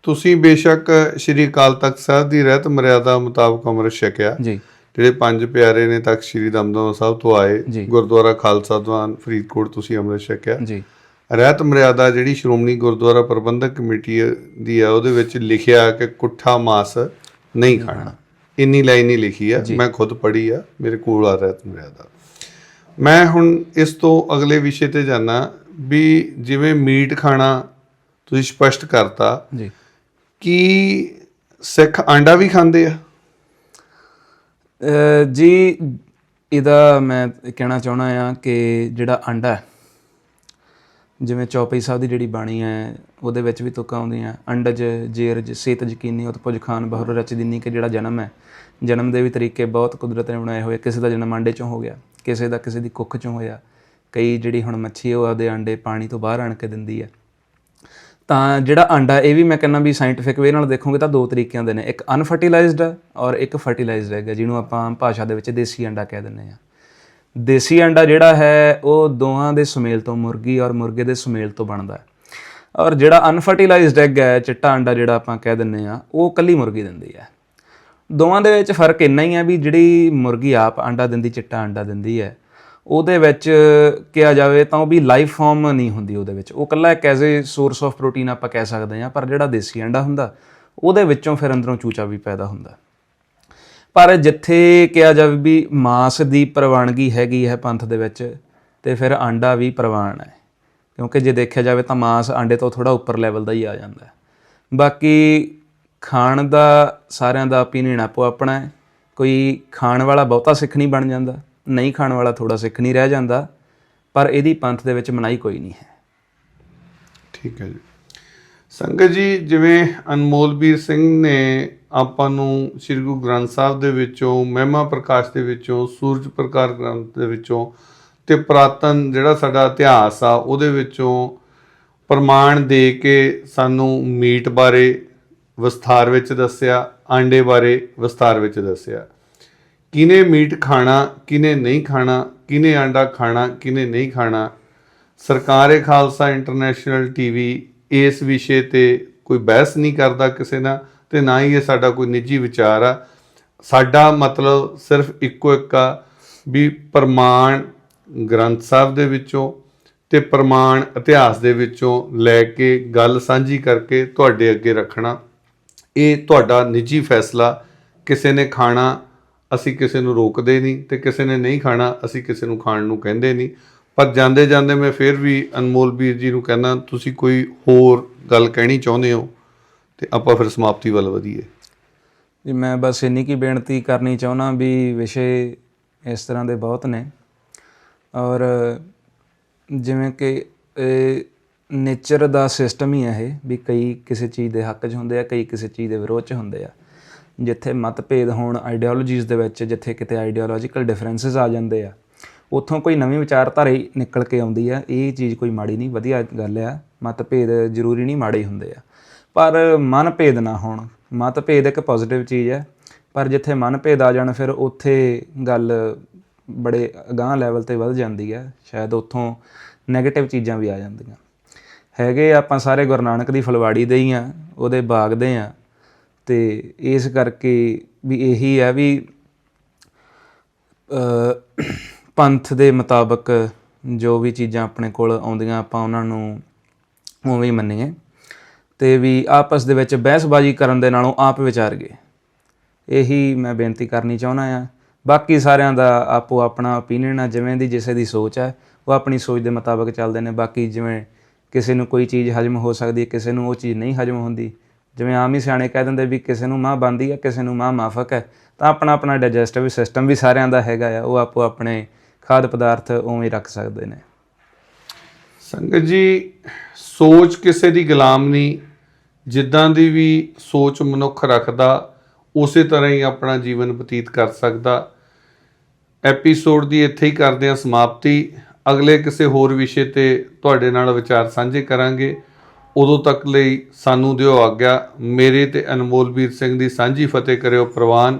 ਤੁਸੀਂ ਬੇਸ਼ੱਕ ਸ਼੍ਰੀ ਅਕਾਲ ਤਖਤ ਸਾਹਿਬ ਦੀ ਰਹਿਤ ਮਰਿਆਦਾ ਮੁਤਾਬਕ ਅੰਮ੍ਰਿਤ ਛਕਿਆ। ਜੀ। ਜਿਹੜੇ ਪੰਜ ਪਿਆਰੇ ਨੇ ਤਖਤ ਸ਼੍ਰੀ ਦਮਦਮਾ ਸਾਹਿਬ ਤੋਂ ਆਏ। ਗੁਰਦੁਆਰਾ ਖਾਲਸਾ ਦੀਵਾਨ ਫਰੀਦਕੋਟ ਤੁਸੀਂ ਅੰਮ੍ਰਿਤ ਛਕਿਆ। ਜੀ। ਰਹਿਤ ਮਰਿਆਦਾ ਜਿਹੜੀ ਸ਼੍ਰੋਮਣੀ ਗੁਰਦੁਆਰਾ ਪ੍ਰਬੰਧਕ ਕਮੇਟੀ ਦੀ ਆ ਉਹਦੇ ਵਿੱਚ ਲਿਖਿਆ ਕਿ ਕੁੱਠਾ ਮਾਸ ਨਹੀਂ ਖਾਣਾ। ਇੰਨੀ ਲਾਈਨ ਹੀ ਲਿਖੀ ਆ ਮੈਂ ਖੁਦ ਪੜ੍ਹੀ ਆ ਮੇਰੇ ਕੋਲ ਆ ਰਹਿਤ ਮਰਿਆਦਾ। ਮੈਂ ਹੁਣ ਇਸ ਤੋਂ ਅਗਲੇ ਵਿਸ਼ੇ ਤੇ ਜਾਣਾ ਵੀ ਜਿਵੇਂ ਮੀਟ ਖਾਣਾ ਤੁਸੀਂ ਸਪਸ਼ਟ ਕਰਤਾ ਜੀ। ਕਿ ਸਿੱਖ ਆਂਡਾ ਵੀ ਖਾਂਦੇ ਆ? ਜੀ ਇਹਦਾ ਮੈਂ ਕਹਿਣਾ ਚਾਹਣਾ ਆ ਕਿ ਜਿਹੜਾ ਅੰਡਾ ਹੈ ਜਿਵੇਂ ਚੌਪਈ ਸਾਹਿਬ ਦੀ ਜਿਹੜੀ ਬਾਣੀ ਹੈ, ਉਹਦੇ ਵਿੱਚ ਵੀ ਤੁਕਾਂ ਆਉਂਦੀਆਂ, ਅੰਡਜ, ਜੇਰਜ, ਸੇਤ ਯਕੀਨੀ, ਉਤਪੁਜ ਖਾਨ, ਬਹਰ ਰਚ ਦਿਨੀ ਕਿ ਜਿਹੜਾ ਜਨਮ ਹੈ, ਜਨਮ ਦੇ ਵੀ ਤਰੀਕੇ ਬਹੁਤ ਕੁਦਰਤ ਨੇ ਬਣਾਏ ਹੋਏ, ਕਿਸੇ ਦਾ ਜਨਮ ਅੰਡੇ ਚੋਂ ਹੋ ਗਿਆ, ਕਿਸੇ ਦਾ ਕਿਸੇ ਦੀ ਕੁੱਖ ਚੋਂ ਹੋਇਆ, ਕਈ ਜਿਹੜੀ ਹੁਣ ਮੱਛੀ ਉਹ ਆਪਦੇ ਅੰਡੇ ਪਾਣੀ ਤੋਂ ਬਾਹਰ ਆਣ ਕੇ ਦਿੰਦੀ ਹੈ। ਤਾਂ ਜਿਹੜਾ ਆਂਡਾ, ਇਹ ਵੀ ਮੈਂ ਕਹਿੰਦਾ ਵੀ ਸਾਇੰਟਿਫਿਕ ਵੇ ਨਾਲ ਦੇਖੋਗੇ ਤਾਂ ਦੋ ਤਰੀਕਿਆਂ ਦੇ ਨੇ, ਇੱਕ ਅਨਫਰਟੀਲਾਈਜ਼ਡ ਔਰ ਇੱਕ ਫਰਟੀਲਾਈਜ਼ਡ ਹੈਗਾ, ਜਿਹਨੂੰ ਆਪਾਂ ਭਾਸ਼ਾ ਦੇ ਵਿੱਚ ਦੇਸੀ ਅੰਡਾ ਕਹਿ ਦਿੰਦੇ ਆ ਦੇਸੀ ਅੰਡਾ ਜਿਹੜਾ ਹੈ, ਉਹ ਦੋਹਾਂ ਦੇ ਸੁਮੇਲ ਤੋਂ ਮੁਰਗੀ ਔਰ ਮੁਰਗੇ ਦੇ ਸੁਮੇਲ ਤੋਂ ਬਣਦਾ ਹੈ। ਔਰ ਜਿਹੜਾ ਅਨਫਰਟੀਲਾਈਜ਼ਡ ਐਗ ਹੈ, ਚਿੱਟਾ ਅੰਡਾ ਜਿਹੜਾ ਆਪਾਂ ਕਹਿ ਦਿੰਦੇ ਆ ਉਹ ਕੱਲੀ ਮੁਰਗੀ ਦਿੰਦੀ ਹੈ। ਦੋਵਾਂ ਦੇ ਵਿੱਚ ਫ਼ਰਕ ਇੰਨਾ ਹੀ ਹੈ ਵੀ ਜਿਹੜੀ ਮੁਰਗੀ ਆਪ ਅੰਡਾ ਦਿੰਦੀ, ਚਿੱਟਾ ਅੰਡਾ ਦਿੰਦੀ ਹੈ, ਉਹਦੇ ਵਿੱਚ ਕਿਹਾ ਜਾਵੇ ਤਾਂ ਉਹ ਵੀ ਲਾਈਫ ਫਾਰਮ ਨਹੀਂ ਹੁੰਦੀ ਉਹਦੇ ਵਿੱਚ। ਉਹ ਕੱਲਾ ਇੱਕ as a source of protein ਆਪਾਂ ਕਹਿ ਸਕਦੇ ਹਾਂ, ਪਰ ਜਿਹੜਾ ਦੇਸੀ ਅੰਡਾ ਹੁੰਦਾ, ਉਹਦੇ ਵਿੱਚੋਂ ਫਿਰ ਅੰਦਰੋਂ ਚੂਚਾ ਵੀ ਪੈਦਾ ਹੁੰਦਾ। ਪਰ ਜਿੱਥੇ ਕਿਹਾ ਜਾਵੇ ਵੀ ਮਾਸ ਦੀ ਪ੍ਰਵਾਨਗੀ ਹੈਗੀ ਹੈ ਪੰਥ ਦੇ ਵਿੱਚ, ਤੇ ਫਿਰ ਆਂਡਾ ਵੀ ਪ੍ਰਵਾਨ ਹੈ। ਕਿਉਂਕਿ ਜੇ ਦੇਖਿਆ ਜਾਵੇ ਤਾਂ ਮਾਸ ਆਂਡੇ ਤੋਂ ਥੋੜਾ ਉੱਪਰ ਲੈਵਲ ਦਾ ਹੀ ਆ ਜਾਂਦਾ ਹੈ। ਬਾਕੀ ਖਾਣ ਦਾ ਸਾਰਿਆਂ ਦਾ opinion ਆਪੋ ਆਪਣਾ ਹੈ। ਕੋਈ ਖਾਣ ਵਾਲਾ ਬਹੁਤਾ ਸਿੱਖ ਨਹੀਂ ਬਣ ਜਾਂਦਾ, ਨਹੀਂ ਖਾਣ ਵਾਲਾ ਥੋੜਾ ਸਿੱਖ ਨਹੀਂ ਰਹਿ ਜਾਂਦਾ, ਪਰ ਇਹਦੀ ਪੰਥ ਦੇ ਵਿੱਚ ਮਨਾਈ ਕੋਈ ਨਹੀਂ ਹੈ। ਠੀਕ ਹੈ ਜੀ। ਸੰਗਤ ਜੀ, ਜਿਵੇਂ ਅਨਮੋਲਬੀਰ ਸਿੰਘ ਨੇ ਆਪਾਂ ਨੂੰ ਸ੍ਰੀ ਗੁਰੂ ਗ੍ਰੰਥ ਸਾਹਿਬ ਦੇ ਵਿੱਚੋਂ, ਮਹਿਮਾ ਪ੍ਰਕਾਸ਼ ਦੇ ਵਿੱਚੋਂ, ਸੂਰਜ ਪ੍ਰਕਾਸ਼ ਗ੍ਰੰਥ ਦੇ ਵਿੱਚੋਂ ਤੇ ਪ੍ਰਾਤਨ ਜਿਹੜਾ ਸਾਡਾ ਇਤਿਹਾਸ ਆ, ਉਹਦੇ ਵਿੱਚੋਂ ਪ੍ਰਮਾਣ ਦੇ ਕੇ ਸਾਨੂੰ ਮੀਟ ਬਾਰੇ ਵਿਸਥਾਰ ਵਿੱਚ ਦੱਸਿਆ, ਆਂਡੇ ਬਾਰੇ ਵਿਸਥਾਰ ਵਿੱਚ ਦੱਸਿਆ। ਕਿਨੇ ਮੀਟ ਖਾਣਾ ਕਿਨੇ ਨਹੀਂ ਖਾਣਾ ਕਿਨੇ ਆਂਡਾ ਖਾਣਾ ਕਿਨੇ ਨਹੀਂ ਖਾਣਾ? ਸਰਕਾਰੇ ਖਾਲਸਾ ਇੰਟਰਨੈਸ਼ਨਲ ਟੀਵੀ ਇਸ ਵਿਸ਼ੇ ਤੇ ਕੋਈ ਬਹਿਸ ਨਹੀਂ ਕਰਦਾ ਕਿਸੇ ਨਾਲ ਤੇ ਨਾ ਹੀ ਇਹ ਸਾਡਾ ਕੋਈ ਨਿੱਜੀ ਵਿਚਾਰ ਆ। ਸਾਡਾ ਮਤਲਬ ਸਿਰਫ ਇੱਕੋ ਇੱਕ ਆ ਵੀ ਪ੍ਰਮਾਣ ਗ੍ਰੰਥ ਸਾਹਿਬ ਦੇ ਵਿੱਚੋਂ ਤੇ ਪ੍ਰਮਾਣ ਇਤਿਹਾਸ ਦੇ ਵਿੱਚੋਂ ਲੈ ਕੇ ਗੱਲ ਸਾਂਝੀ ਕਰਕੇ ਤੁਹਾਡੇ ਅੱਗੇ ਰੱਖਣਾ। ਇਹ ਤੁਹਾਡਾ ਨਿੱਜੀ ਫੈਸਲਾ। ਕਿਸੇ ਨੇ ਖਾਣਾ ਅਸੀਂ ਕਿਸੇ ਨੂੰ ਰੋਕਦੇ ਨਹੀਂ ਤੇ ਕਿਸੇ ਨੇ ਨਹੀਂ ਖਾਣਾ ਅਸੀਂ ਕਿਸੇ ਨੂੰ ਖਾਣ ਨੂੰ ਕਹਿੰਦੇ ਨਹੀਂ। ਪਰ ਜਾਂਦੇ ਜਾਂਦੇ ਮੈਂ ਫਿਰ ਵੀ ਅਨਮੋਲ ਵੀਰ ਜੀ ਨੂੰ ਕਹਿੰਦਾ ਤੁਸੀਂ ਕੋਈ ਹੋਰ ਗੱਲ ਕਹਿਣੀ ਚਾਹੁੰਦੇ ਹੋ ਤੇ ਆਪਾਂ ਫਿਰ ਸਮਾਪਤੀ ਵੱਲ ਵਧੀਏ। ਜੀ, ਮੈਂ ਬਸ ਇੰਨੀ ਕੀ ਬੇਨਤੀ ਕਰਨੀ ਚਾਹੁੰਦਾ ਵੀ ਵਿਸ਼ੇ ਇਸ ਤਰ੍ਹਾਂ ਦੇ ਬਹੁਤ ਨੇ ਔਰ ਜਿਵੇਂ ਕਿ ਨੇਚਰ ਦਾ ਸਿਸਟਮ ਹੀ ਹੈ ਇਹ ਵੀ ਕਈ ਕਿਸੇ ਚੀਜ਼ ਦੇ ਹੱਕ 'ਚ ਹੁੰਦੇ ਆ, ਕਈ ਕਿਸੇ ਚੀਜ਼ ਦੇ ਵਿਰੋਧ 'ਚ ਹੁੰਦੇ ਆ। ਜਿੱਥੇ ਮਤਭੇਦ ਹੋਣ ਆਈਡੀਓਲੋਜੀਜ਼ ਦੇ ਵਿੱਚ ਜਿੱਥੇ ਕਿਤੇ ਆਈਡੀਓਲੋਜੀਕਲ ਡਿਫਰੈਂਸਸ ਆ ਜਾਂਦੇ ਆ ਉੱਥੋਂ ਕੋਈ ਨਵੀਂ ਵਿਚਾਰਧਾਰਾ ਹੀ ਨਿਕਲ ਕੇ ਆਉਂਦੀ ਆ ਇਹ ਚੀਜ਼ ਕੋਈ ਮਾੜੀ ਨਹੀਂ ਵਧੀਆ ਗੱਲ ਆ ਮਤਭੇਦ ਜ਼ਰੂਰੀ ਨਹੀਂ ਮਾੜੇ ਹੁੰਦੇ ਆ। ਪਰ ਮਨਭੇਦ ਨਾ ਹੋਣ ਮਤਭੇਦ ਇੱਕ ਪੋਜ਼ਿਟਿਵ ਚੀਜ਼ ਹੈ ਪਰ ਜਿੱਥੇ ਮਨਭੇਦ ਆ ਜਾਣ ਫਿਰ ਉੱਥੇ ਗੱਲ ਬੜੇ ਅਗਾਂਹ ਲੈਵਲ ਤੇ ਵੱਧ ਜਾਂਦੀ ਹੈ ਸ਼ਾਇਦ ਉੱਥੋਂ 네ਗੇਟਿਵ ਚੀਜ਼ਾਂ ਵੀ ਆ ਜਾਂਦੀਆਂ। ਹੈਗੇ ਆਪਾਂ ਸਾਰੇ ਗੁਰੂ ਨਾਨਕ ਦੀ ਫਲਵਾੜੀ ਦੇ ਹੀ ਆ ਉਹਦੇ ਬਾਗ ਦੇ ਆ ਤੇ ਇਸ ਕਰਕੇ ਵੀ ਇਹੀ ਹੈ ਵੀ ਅ, ਪੰਥ ਦੇ ਮੁਤਾਬਕ ਜੋ ਵੀ ਚੀਜ਼ਾਂ ਆਪਣੇ ਕੋਲ ਆਉਂਦੀਆਂ, ਆਪਾਂ ਉਹਨਾਂ ਨੂੰ ਉਵੇਂ ਹੀ ਮੰਨੀਏ ਤੇ ਵੀ ਆਪਸ ਦੇ ਵਿੱਚ ਬਹਿਸਬਾਜ਼ੀ ਕਰਨ ਦੇ ਨਾਲੋਂ ਆਪ ਵਿਚਾਰ ਗਏ। ਇਹੀ ਮੈਂ ਬੇਨਤੀ ਕਰਨੀ ਚਾਹੁੰਦਾ ਆ ਬਾਕੀ ਸਾਰਿਆਂ ਦਾ ਆਪੋ ਆਪਣਾ opinion ਆ, ਜਿਵੇਂ ਦੀ ਜਿਸੇ ਦੀ ਸੋਚ ਹੈ ਉਹ ਆਪਣੀ ਸੋਚ ਦੇ ਮੁਤਾਬਕ ਚੱਲਦੇ ਨੇ। ਬਾਕੀ ਜਿਵੇਂ ਕਿਸੇ ਨੂੰ ਕੋਈ ਚੀਜ਼ ਹਜਮ ਹੋ ਸਕਦੀ ਹੈ, ਕਿਸੇ ਨੂੰ ਉਹ ਚੀਜ਼ ਨਹੀਂ ਹਜਮ ਹੁੰਦੀ। ਜਿਵੇਂ ਆਮ ਹੀ ਸਿਆਣੇ ਕਹਿ ਦਿੰਦੇ ਵੀ ਕਿਸੇ ਨੂੰ ਮਾਂ ਬੰਦੀ ਹੈ ਕਿਸੇ ਨੂੰ ਮਾਂ ਮਾਫਕ ਹੈ ਤਾਂ ਆਪਣਾ ਆਪਣਾ ਡਾਈਜੈਸਟਿਵ ਸਿਸਟਮ ਵੀ ਸਾਰਿਆਂ ਦਾ ਹੈਗਾ ਆ। ਉਹ ਆਪੋ ਆਪਣੇ ਖਾਦ ਪਦਾਰਥ ਉਵੇਂ ਰੱਖ ਸਕਦੇ ਨੇ। ਸੰਗਤ ਜੀ, ਸੋਚ ਕਿਸੇ ਦੀ ਗੁਲਾਮ ਨਹੀਂ। ਜਿੱਦਾਂ ਦੀ ਵੀ ਸੋਚ ਮਨੁੱਖ ਰੱਖਦਾ, ਉਸੇ ਤਰ੍ਹਾਂ ਹੀ ਆਪਣਾ ਜੀਵਨ ਬਤੀਤ ਕਰ ਸਕਦਾ। ਐਪੀਸੋਡ ਦੀ ਇੱਥੇ ਹੀ ਕਰਦੇ ਹਾਂ ਸਮਾਪਤੀ। ਅਗਲੇ ਕਿਸੇ ਹੋਰ ਵਿਸ਼ੇ ਤੇ ਤੁਹਾਡੇ ਨਾਲ ਵਿਚਾਰ ਸਾਂਝੇ ਕਰਾਂਗੇ। ਉਦੋਂ ਤੱਕ ਲਈ ਸਾਨੂੰ ਦਿਓ ਆਗਿਆ। ਮੇਰੇ ਤੇ ਅਨਮੋਲਵੀਰ ਸਿੰਘ ਦੀ ਸਾਂਝੀ ਫਤਿਹ ਕਰਿਓ ਪ੍ਰਵਾਨ।